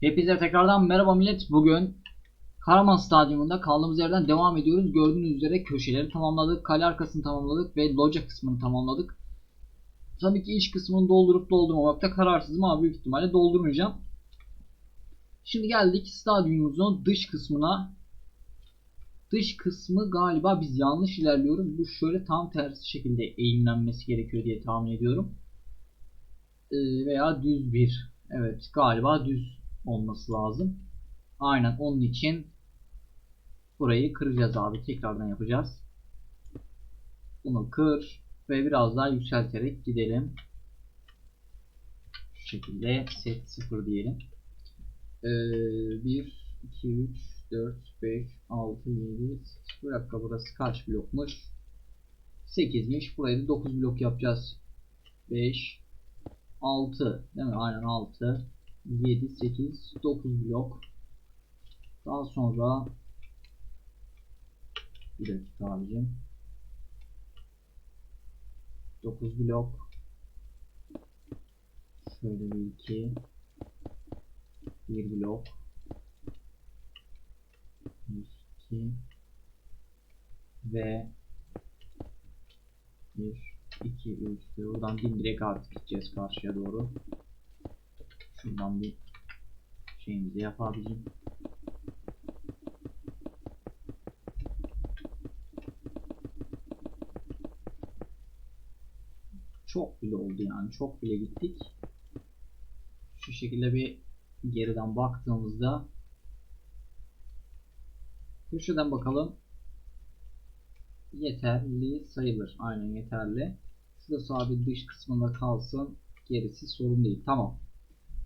Hepinize tekrardan merhaba millet. Bugün Karaman Stadyumunda kaldığımız yerden devam ediyoruz. Gördüğünüz üzere köşeleri tamamladık. Kale arkasını tamamladık ve loca kısmını tamamladık. Tabii ki iç kısmını doldurup doldurmamakta kararsızım ama büyük ihtimalle doldurmayacağım. Şimdi geldik stadyumumuzun dış kısmına. Dış kısmı galiba biz yanlış ilerliyoruz. Bu şöyle tam tersi şekilde eğimlenmesi gerekiyor diye tahmin ediyorum. Ee, veya düz bir. Evet galiba düz olması lazım. Aynen onun için burayı kıracağız abi. Tekrardan yapacağız. Bunu kır ve biraz daha yükselterek gidelim. Şu şekilde set 0 diyelim. Ee, 1, 2, 3, 4, 5, 6, 7, 8. Bir dakika burası kaç blokmuş? 8'miş. Burayı da 9 blok yapacağız. 5, 6 değil mi? Aynen 6, 7, 8, 9 blok. Daha sonra bir dakika abicim. 9 blok. Şöyle bir iki. Bir blok. Bir, iki. Ve bir, iki, üç. Ve buradan dimdirek artık gideceğiz karşıya doğru. Şuradan bir şeyimizi yap abicim. Çok bile oldu yani. Çok bile gittik. Şu şekilde bir geriden baktığımızda köşeden bakalım. Yeterli sayılır. Aynen yeterli. Şurası abi dış kısmında kalsın. Gerisi sorun değil. Tamam.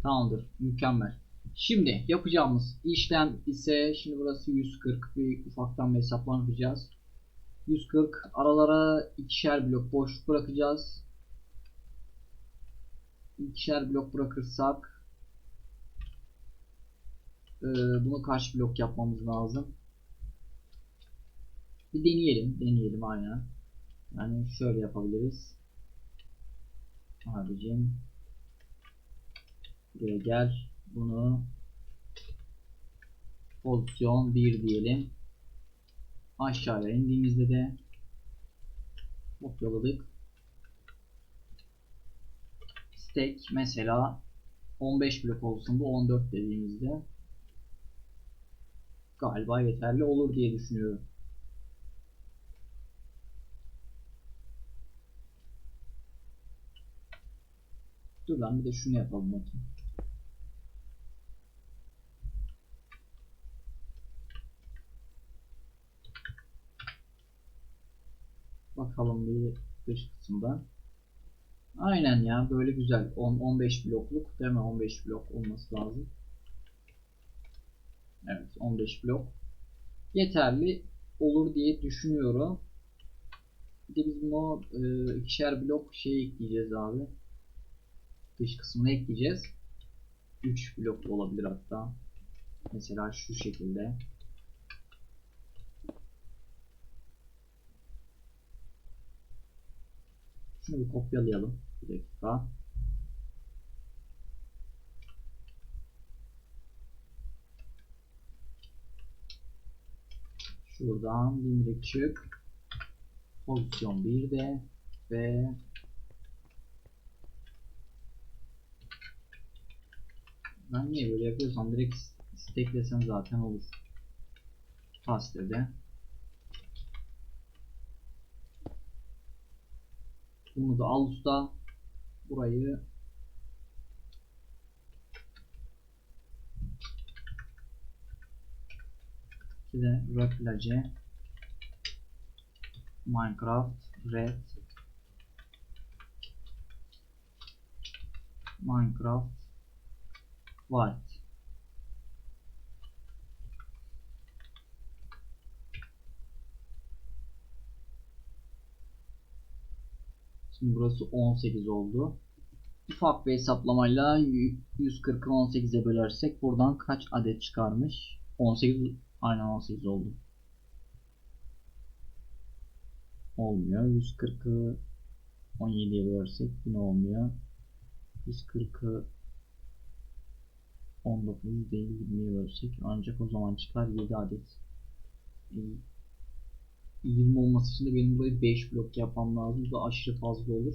Tamamdır. Mükemmel. Şimdi yapacağımız işlem ise şimdi burası 140 bir ufaktan bir yapacağız. 140 aralara ikişer blok boşluk bırakacağız. İkişer blok bırakırsak e, bunu kaç blok yapmamız lazım? Bir deneyelim. Deneyelim aynen. Yani şöyle yapabiliriz. Abicim buraya gel. Bunu pozisyon 1 diyelim. Aşağıya indiğimizde de kopyaladık. Stack mesela 15 blok olsun bu 14 dediğimizde galiba yeterli olur diye düşünüyorum. Dur lan bir de şunu yapalım bakayım. Bakalım bir dış kısımda. Aynen ya böyle güzel. 10 15 blokluk değil mi? 15 blok olması lazım. Evet 15 blok. Yeterli olur diye düşünüyorum. Bir de biz bunu e, ikişer blok şey ekleyeceğiz abi. Dış kısmına ekleyeceğiz. 3 bloklu olabilir hatta. Mesela şu şekilde. Şunu bir kopyalayalım. Bir dakika. Şuradan dimdik çık. Pozisyon 1'de ve ben niye böyle yapıyorsam direkt stacklesem zaten olur. Pastede. Bunu da al usta. Burayı. De Replace Minecraft Red. Minecraft. White Şimdi burası 18 oldu. Ufak bir hesaplamayla 140'ı 18'e bölersek buradan kaç adet çıkarmış? 18 aynen 18 oldu. Olmuyor. 140'ı 17'ye bölersek yine olmuyor. 140'ı 19 değil 20'ye bölsek ancak o zaman çıkar 7 adet. E, 20 olması için de benim burayı 5 blok yapmam lazım. Bu da aşırı fazla olur.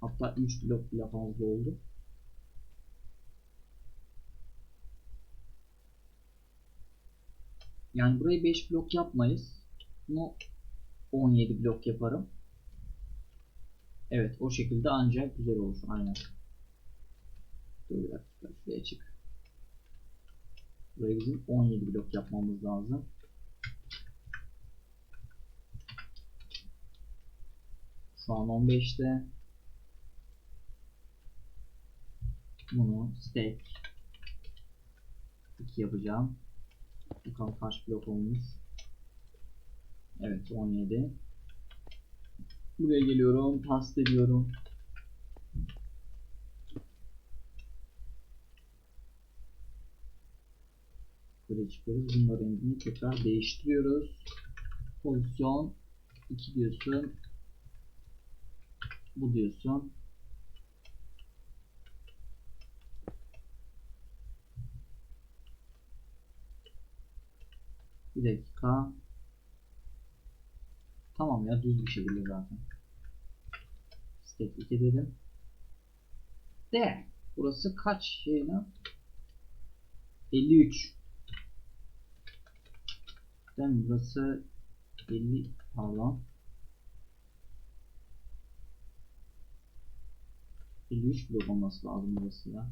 Hatta 3 blok bile fazla oldu. Yani burayı 5 blok yapmayız. Bunu 17 blok yaparım. Evet o şekilde ancak güzel olur. Aynen. Dur bir dakika şuraya çık. Buraya bizim 17 blok yapmamız lazım. Şu an 15'te. Bunu stack 2 yapacağım. Bakalım kaç blok olmuş. Evet 17. Buraya geliyorum. Paste ediyorum. Böyle çıkıyoruz. Bunların rengini tekrar değiştiriyoruz. Pozisyon 2 diyorsun. Bu diyorsun. Bir dakika. Tamam ya düz bir şekilde zaten. Step 2 dedim. De. Burası kaç şey lan? 53. Değil mi? Burası 50 pardon. 53 blok olması lazım burası ya.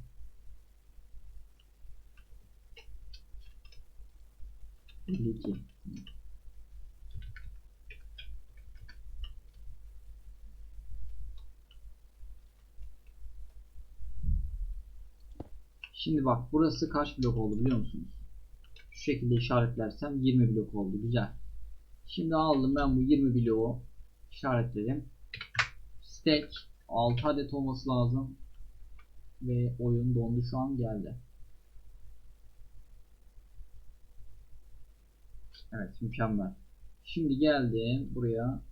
İki. Şimdi bak burası kaç blok oldu biliyor musunuz? Şu şekilde işaretlersem 20 blok oldu. Güzel. Şimdi aldım ben bu 20 bloğu işaretledim. Stack 6 adet olması lazım. Ve oyun dondu şu an geldi. Evet mükemmel. Şimdi geldim buraya.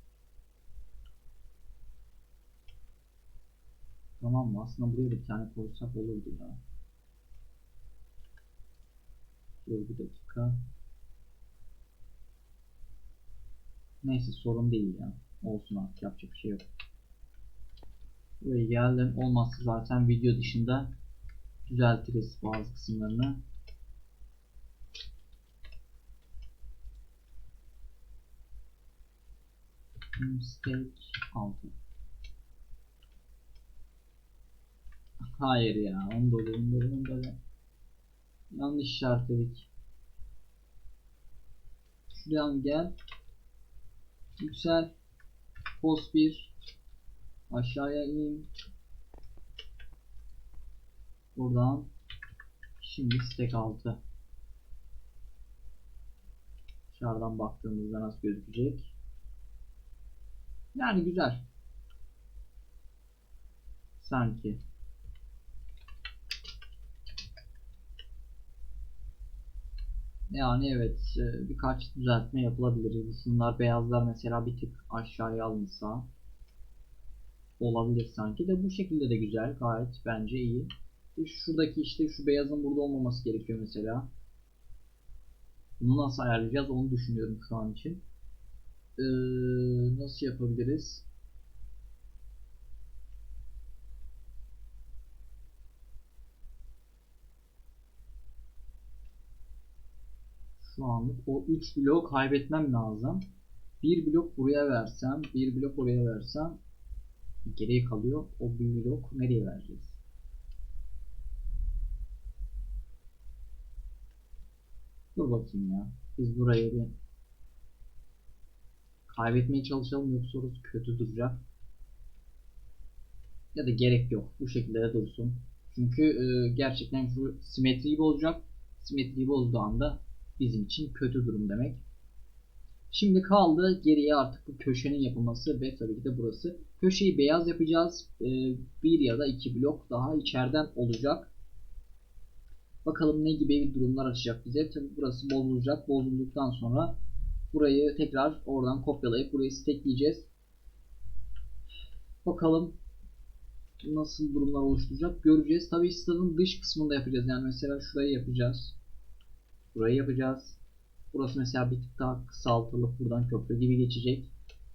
Tamam mı? Aslında buraya bir tane koysak olurdu ya. Dur bir dakika. Neyse sorun değil ya. Olsun artık yapacak bir şey yok. Buraya geldim. Olmazsa zaten video dışında düzeltiriz bazı kısımlarını. Steak 6. Hayır ya. Onu da olur, onu da olur, onu da olur. Yanlış. Şuradan gel. Yüksel. Post 1. Aşağıya in. Buradan. Şimdi stack 6. Dışarıdan baktığımızda nasıl gözükecek? Yani güzel. Sanki. Yani evet e, birkaç düzeltme yapılabilir. Şunlar beyazlar mesela bir tık aşağıya alınsa olabilir sanki de bu şekilde de güzel gayet bence iyi. E, Şuradaki işte şu beyazın burada olmaması gerekiyor mesela. Bunu nasıl ayarlayacağız onu düşünüyorum şu an için. Ee, nasıl yapabiliriz? Şu anlık o 3 bloğu kaybetmem lazım. Bir blok buraya versem, bir blok oraya versem geriye kalıyor. O bir blok nereye vereceğiz? Dur bakayım ya. Biz buraya bir kaybetmeye çalışalım yoksa orası kötü duracak. Ya da gerek yok. Bu şekilde de dursun. Çünkü e, gerçekten şu simetriyi bozacak. Simetriyi bozduğu anda bizim için kötü durum demek. Şimdi kaldı geriye artık bu köşenin yapılması ve tabii ki de burası. Köşeyi beyaz yapacağız. E, bir ya da iki blok daha içeriden olacak. Bakalım ne gibi durumlar açacak bize. Tabii burası bozulacak. Bozulduktan sonra burayı tekrar oradan kopyalayıp burayı stackleyeceğiz. Bakalım nasıl durumlar oluşturacak göreceğiz. Tabii stadın dış kısmında yapacağız. Yani mesela şurayı yapacağız. Burayı yapacağız. Burası mesela bir tık daha kısaltılıp buradan köprü gibi geçecek.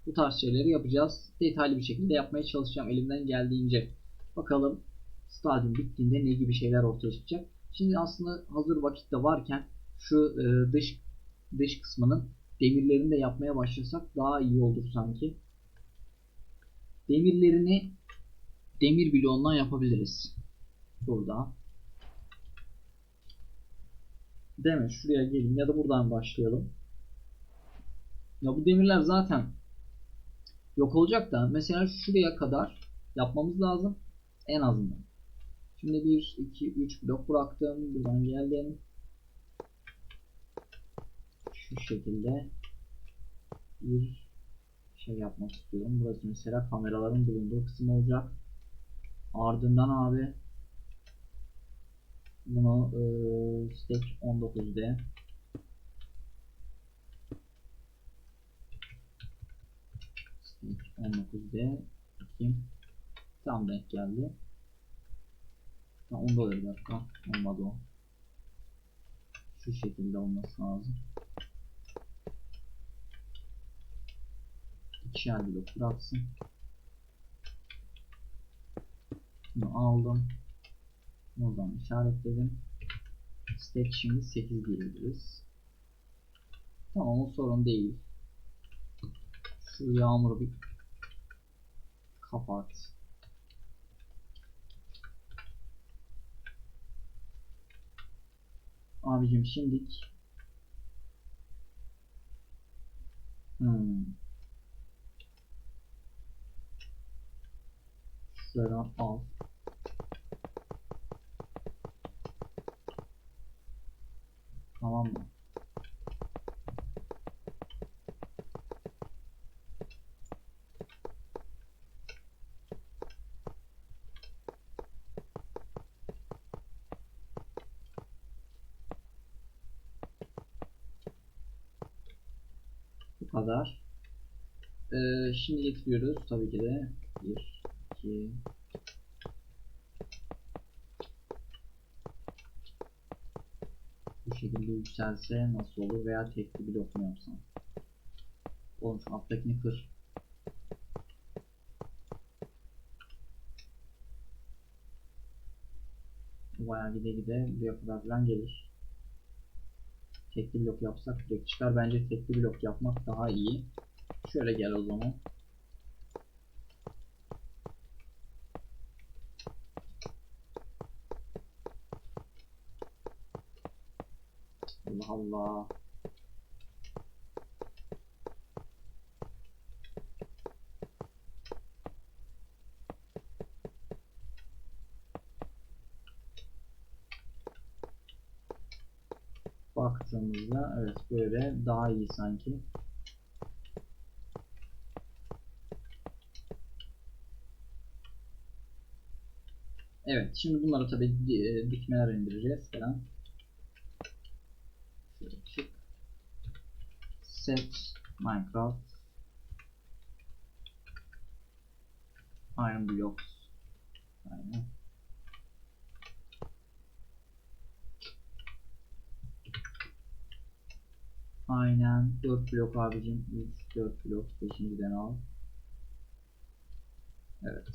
Bu tarz şeyleri yapacağız. Detaylı bir şekilde yapmaya çalışacağım elimden geldiğince. Bakalım stadyum bittiğinde ne gibi şeyler ortaya çıkacak. Şimdi aslında hazır vakitte varken şu e, dış dış kısmının demirlerini de yapmaya başlasak daha iyi olur sanki. Demirlerini demir bloğundan yapabiliriz. Burada. Değil mi? Şuraya gelin ya da buradan başlayalım. Ya bu demirler zaten yok olacak da mesela şuraya kadar yapmamız lazım. En azından. Şimdi 1, 2, 3 blok bıraktım. Buradan geldim. Şu şekilde bir şey yapmak istiyorum. Burası mesela kameraların bulunduğu kısım olacak. Ardından abi bunu e, stack 19'de stack 19'de bakayım tam denk geldi. Ha, onda da bir dakika. Olmadı o. Şu şekilde olması lazım. İkişer blok bıraksın. Bunu aldım. Buradan işaretledim. Stack şimdi 8 diyebiliriz. Tamam o sorun değil. Şu yağmuru bir kapat. Abicim şimdik hmm. Şuradan al. Tamam mı? Bu kadar. Ee, şimdi getiriyoruz tabii ki de. 1, 2, bu şekilde yükselse nasıl olur veya tekli blok mu yapsam? Oğlum alttakini kır. Bayağı gide gide buraya kadar falan gelir. Tekli blok yapsak direkt çıkar. Bence tekli blok yapmak daha iyi. Şöyle gel o zaman. Allah Allah. Baktığımızda evet böyle daha iyi sanki. Evet şimdi bunları tabi dikmeler indireceğiz falan. Çık. Set Minecraft Iron Blocks Aynen. Aynen. 4 blok abicim. 3 4 blok. 5.den al. Evet.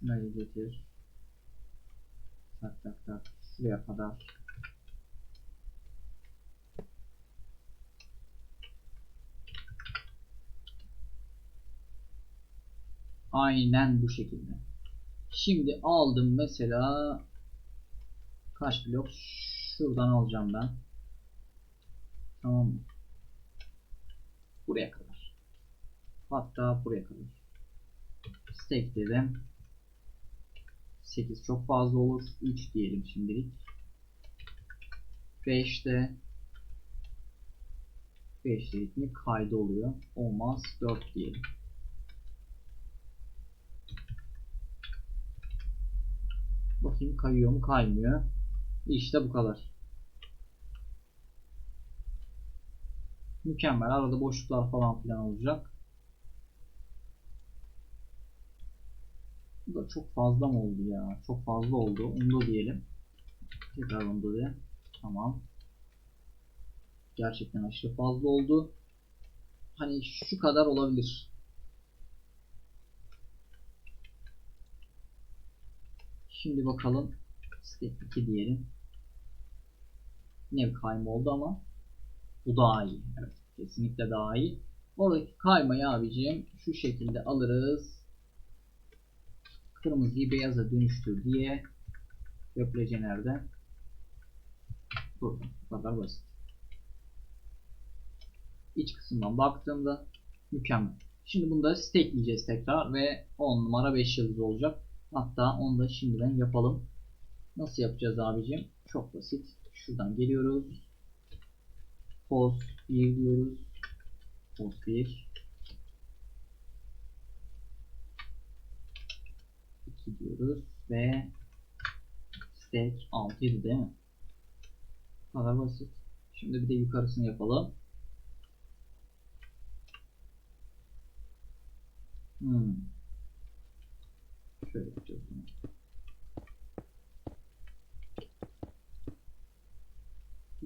Şurayı getir. Tak tak tak. Şuraya kadar. Aynen bu şekilde. Şimdi aldım mesela kaç blok şuradan alacağım ben. Tamam mı? Buraya kadar. Hatta buraya kadar. Stack dedim. 8 çok fazla olur. 3 diyelim şimdilik. 5'te 5 dedik mi kaydı oluyor. Olmaz 4 diyelim. Bakayım kayıyor mu kaymıyor. İşte bu kadar. Mükemmel. Arada boşluklar falan filan olacak. da çok fazla mı oldu ya? Çok fazla oldu. Undo diyelim. Tekrar undo diye. Tamam. Gerçekten aşırı fazla oldu. Hani şu kadar olabilir. Şimdi bakalım. Step 2 diyelim. Yine bir kayma oldu ama bu daha iyi. Evet, kesinlikle daha iyi. Oradaki kaymayı abicim şu şekilde alırız. Kırmızıyı beyaza dönüştür diye Göplece nerede? Burada. Bu kadar basit. İç kısımdan baktığımda mükemmel. Şimdi bunu da stackleyeceğiz tekrar ve 10 numara 5 yıldız olacak. Hatta onu da şimdiden yapalım. Nasıl yapacağız abicim? Çok basit. Şuradan geliyoruz. Post 1 diyoruz. Post 1 2 diyoruz ve stack 6 idi değil mi? Bu kadar basit. Şimdi bir de yukarısını yapalım. Hmm. Şöyle yapacağız bunu.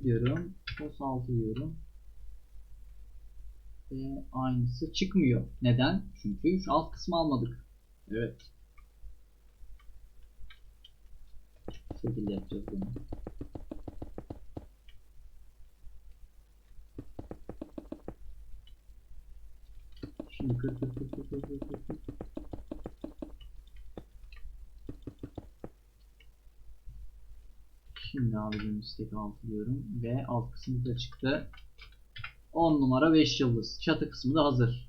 Gidiyorum. Pos 6 diyorum. Ve aynısı çıkmıyor. Neden? Çünkü şu alt kısmı almadık. Evet. Bu şekilde yapacağız bunu. Şimdi kır kır kır kır kır kır kır Şimdi abicim istek 6 diyorum ve alt kısmı da çıktı. 10 numara 5 yıldız. Çatı kısmı da hazır.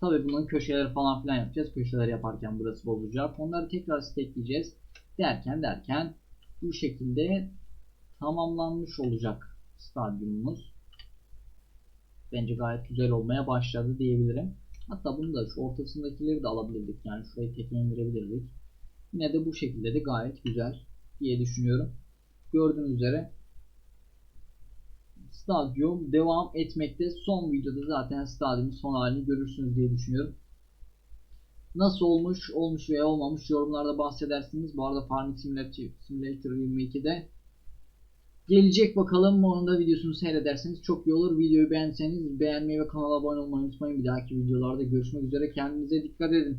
Tabi bunun köşeleri falan filan yapacağız. Köşeler yaparken burası bozulacak. Onları tekrar stackleyeceğiz. Derken derken bu şekilde tamamlanmış olacak stadyumumuz. Bence gayet güzel olmaya başladı diyebilirim. Hatta bunu da şu ortasındakileri de alabilirdik. Yani şurayı tekne indirebilirdik. Yine de bu şekilde de gayet güzel diye düşünüyorum. Gördüğünüz üzere stadyum devam etmekte. Son videoda zaten stadyumun son halini görürsünüz diye düşünüyorum. Nasıl olmuş, olmuş veya olmamış yorumlarda bahsedersiniz. Bu arada Farming Simulator, Simulator 22'de gelecek bakalım. Onun da videosunu seyrederseniz çok iyi olur. Videoyu beğenseniz beğenmeyi ve kanala abone olmayı unutmayın. Bir dahaki videolarda görüşmek üzere. Kendinize dikkat edin.